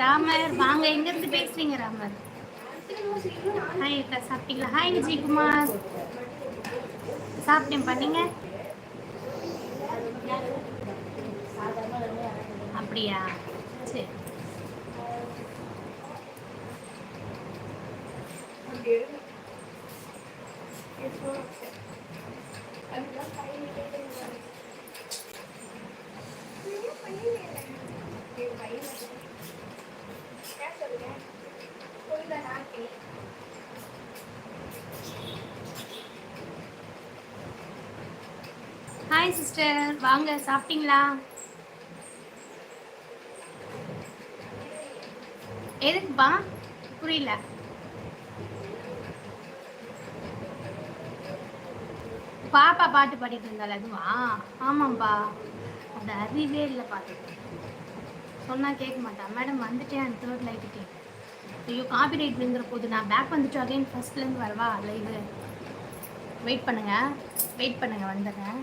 ராமர் வாங்க எங்க இருந்து பேசுறீங்க ராமர்? ஹாய் அக்கா சாப்பிட்டீங்களா? ஹாய் விஜயகுமார். சாப்பிட்டேன் பண்ணீங்க அப்படியா? சரி. ஹாய் சிஸ்டர் வாங்க சாப்பிட்டீங்களா? எதுக்குப்பா? புரியல. பாப்பா பாட்டு பாடிட்டு இருந்தாள் அதுவா? ஆமாம்ப்பா அது அறிவே இல்லை பாட்டு சொன்னா கேட்க மாட்டான் மேடம் வந்துட்டேன் தேர்ட் லைட்டு ஐயோ காப்பி ரைட் விழுந்துற போது நான் பேக் வந்துட்டு அகைன் ஃபர்ஸ்ட்லேருந்து வரவா? லைவு வெயிட் பண்ணுங்கள் வெயிட் பண்ணுங்கள் வந்துடுறேன்.